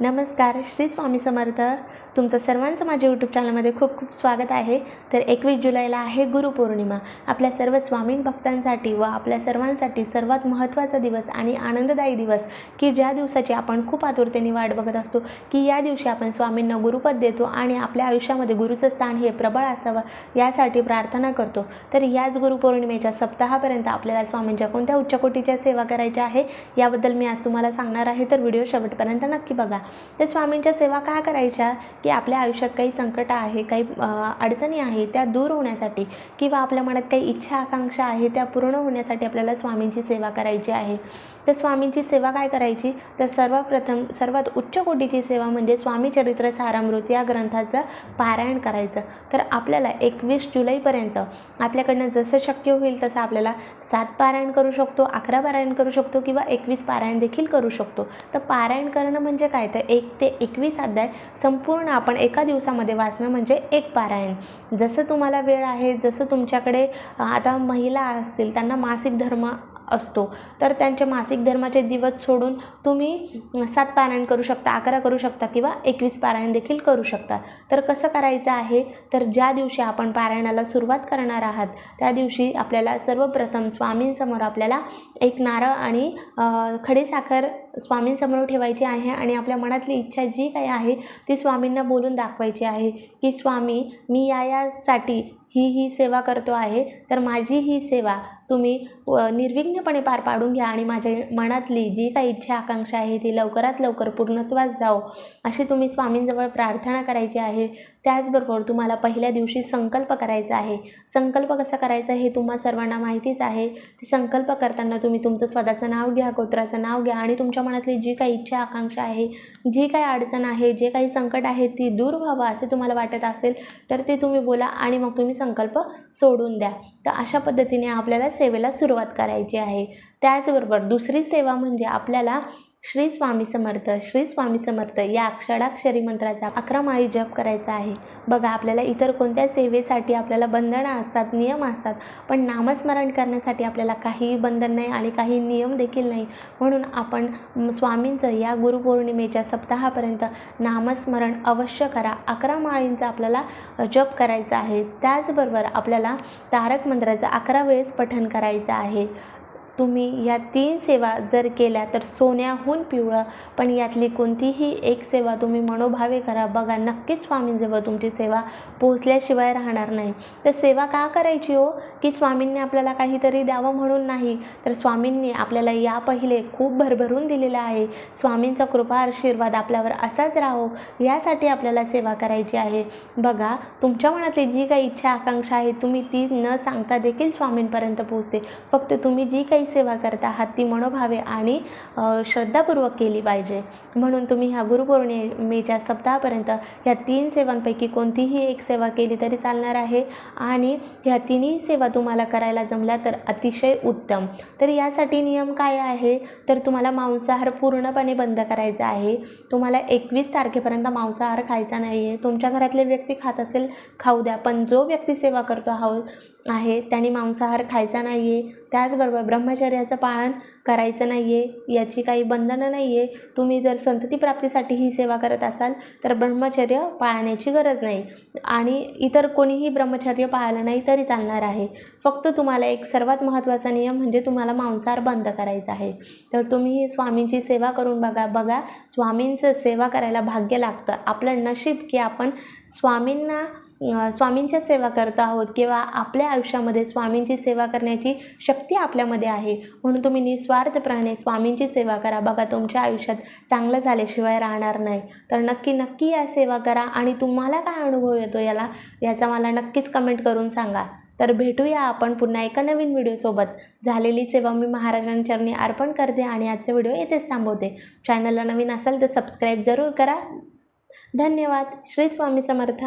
नमस्कार श्री स्वामी समर्थ. तुमचं सर्वांचं माझ्या यूट्यूब चॅनलमध्ये खूप खूप स्वागत आहे. तर एकवीस जुलैला आहे गुरुपौर्णिमा आपल्या सर्व स्वामीन भक्तांसाठी व आपल्या सर्वांसाठी सर्वात महत्त्वाचा दिवस आणि आनंददायी दिवस की ज्या दिवसाची आपण खूप आतुरतेने वाट बघत असतो की या दिवशी आपण स्वामींना गुरुपद देतो आणि आपल्या आयुष्यामध्ये गुरुचं स्थान हे प्रबळ असावं यासाठी प्रार्थना करतो. तर याच गुरुपौर्णिमेच्या सप्ताहापर्यंत आपल्याला स्वामींच्या कोणत्या उच्चकोटीच्या सेवा करायच्या आहे याबद्दल मी आज तुम्हाला सांगणार आहे. तर व्हिडिओ शेवटपर्यंत नक्की बघा. तर स्वामींच्या सेवा का करायच्या? की आपल्या आयुष्यात काही संकट आहे काही अडचणी आहे त्या दूर होण्यासाठी किंवा आपल्या मनात काही इच्छा आकांक्षा आहे त्या पूर्ण होण्यासाठी आपल्याला स्वामींची सेवा करायची आहे. तर स्वामींची सेवा काय करायची? तर सर्वप्रथम सर्वात उच्च कोटीची सेवा म्हणजे स्वामी चरित्र सारामृत या ग्रंथाचं पारायण करायचं. तर आपल्याला एकवीस जुलैपर्यंत आपल्याकडनं जसं शक्य होईल तसं आपल्याला सात पारायण करू शकतो अकरा पारायण करू शकतो किंवा एकवीस पारायण देखील करू शकतो. तर पारायण करणं म्हणजे काय? तर एक ते एकवीस अध्याय संपूर्ण आपण एका दिवसामध्ये वाचणं म्हणजे एक पारायण. जसं तुम्हाला वेळ आहे जसं तुमच्याकडे आता महिला असतील त्यांना मासिक धर्म असतो. तर त्यांचे मासिक धर्माचे दिवस सोडून तुम्ही सात पारायण करू शकता अकरा करू शकता किंवा एकवीस पारायण देखील करू शकता. तर कसं करायचं आहे? तर ज्या दिवशी आपण पारायणाला सुरुवात करणार आहात त्या दिवशी आपल्याला सर्वप्रथम स्वामींसमोर आपल्याला एक नारळ आणि खडेसाखर खडीसाखर स्वामींसमोर ठेवायची आहे आणि आपल्या मनातली इच्छा जी काही आहे ती स्वामींना बोलून दाखवायची आहे की स्वामी मी या यासाठी ही ही सेवा करतो आहे तर माझी ही सेवा तुम्ही निर्विघ्नपणे पार पाडून घ्या आणि माझ्या मनातली जी काही इच्छा आकांक्षा आहे ती लवकरात लवकर पूर्णत्वास जाओ अशी तुम्ही स्वामींजवळ प्रार्थना करायची आहे. त्याचबरोबर तुम्हाला पहिल्या दिवशी संकल्प करायचा आहे. संकल्प कसा करायचा हे तुम्हा सर्वांना माहितीच आहे. संकल्प करताना तुम्ही तुमचं स्वतःचं नाव घ्या गोत्राचं नाव घ्या आणि तुमच्या मनातली जी काही इच्छा आकांक्षा आहे जी काही अडचण आहे जे काही संकट आहे ती दूर व्हावं असे तुम्हाला वाटत असेल तर ते तुम्ही बोला आणि मग तुम्ही संकल्प सोडून द्या. तर अशा पद्धतीने आपल्याला सेवेला सुरुवात करायची आहे. त्याचबरोबर दुसरी सेवा म्हणजे आपल्याला श्री स्वामी समर्थ श्री स्वामी समर्थ या अक्षराक्षरी मंत्राचा अकरा माळी जप करायचा आहे. बघा आपल्याला इतर कोणत्या सेवेसाठी आपल्याला बंधनं असतात नियम असतात पण नामस्मरण करण्यासाठी आपल्याला काही बंधन नाही आणि काही नियम देखील नाही. म्हणून आपण स्वामींचं या गुरुपौर्णिमेच्या सप्ताहापर्यंत नामस्मरण अवश्य करा. अकरा माळींचा आपल्याला जप करायचा आहे. त्याचबरोबर आपल्याला तारक मंत्राचं अकरा वेळेस पठण करायचं आहे. तुम्ही या तीन सेवा जर केल्या तर सोन्याहून पिवळं पण यातली कोणतीही एक सेवा तुम्ही मनोभावे करा. बघा नक्कीच स्वामींजवळ तुमची सेवा पोहोचल्याशिवाय राहणार नाही. तर सेवा का करायची हो? की स्वामींनी आपल्याला काहीतरी द्यावं म्हणून नाही. तर स्वामींनी आपल्याला या पहिले खूप भरभरून दिलेलं आहे. स्वामींचा कृपा आशीर्वाद आपल्यावर असाच राहो. यासाठी आपल्याला सेवा करायची आहे. बघा तुमच्या मनातली जी काही इच्छा आकांक्षा आहे तुम्ही ती न सांगता देखील स्वामींपर्यंत पोहोचते. फक्त तुम्ही जी काही सेवा करता आहात ती मनोभावे आणि श्रद्धापूर्वक केली पाहिजे. म्हणून तुम्ही ह्या गुरुपौर्णिमेच्या सप्ताहापर्यंत ह्या तीन सेवांपैकी कोणतीही एक सेवा केली तरी चालणार आहे आणि ह्या तिन्ही सेवा तुम्हाला करायला जमल्या तर अतिशय उत्तम. तर यासाठी नियम काय आहे? तर तुम्हाला मांसाहार पूर्णपणे बंद करायचा आहे. तुम्हाला एकवीस तारखेपर्यंत मांसाहार खायचा नाही आहे तुमच्या घरातले व्यक्ती खात असेल खाऊ द्या. पण जो व्यक्ती सेवा करतो हा आहे त्यांनी मांसाहार खायचा नाही आहे त्याचबरोबर ब्रह्मचर्याचं पालन करायचं नाही आहे याची काही बंधनं नाही आहे तुम्ही जर संतती प्राप्तीसाठी ही सेवा करत असाल तर ब्रह्मचर्य पाळण्याची गरज नाही. आणि इतर कोणीही ब्रह्मचर्य पाळलं नाही तरी चालणार आहे. फक्त तुम्हाला एक सर्वात महत्त्वाचा नियम म्हणजे तुम्हाला मांसाहार बंद करायचा आहे. तर तुम्ही ही स्वामींची सेवा करून बघा बघा स्वामींचं सेवा करायला भाग्य लागतं. आपलं नशीब की आपण स्वामींना स्वामींच्या सेवा करत आहोत किंवा आपल्या आयुष्यामध्ये स्वामींची सेवा करण्याची शक्ती आपल्यामध्ये आहे. म्हणून तुम्ही निस्वार्थपणे स्वामींची सेवा करा. बघा तुमच्या आयुष्यात चांगलं झाल्याशिवाय राहणार नाही. तर नक्की नक्की या सेवा करा आणि तुम्हाला काय अनुभव येतो याला याचा मला नक्कीच कमेंट करून सांगा. तर भेटूया आपण पुन्हा एका नवीन व्हिडिओसोबत झालेली सेवा मी महाराजांच्या अर्पण करते आणि आजचा व्हिडिओ येथेच थांबवते. चॅनलला नवीन असाल तर सबस्क्राईब जरूर करा. धन्यवाद. श्री स्वामी समर्थ.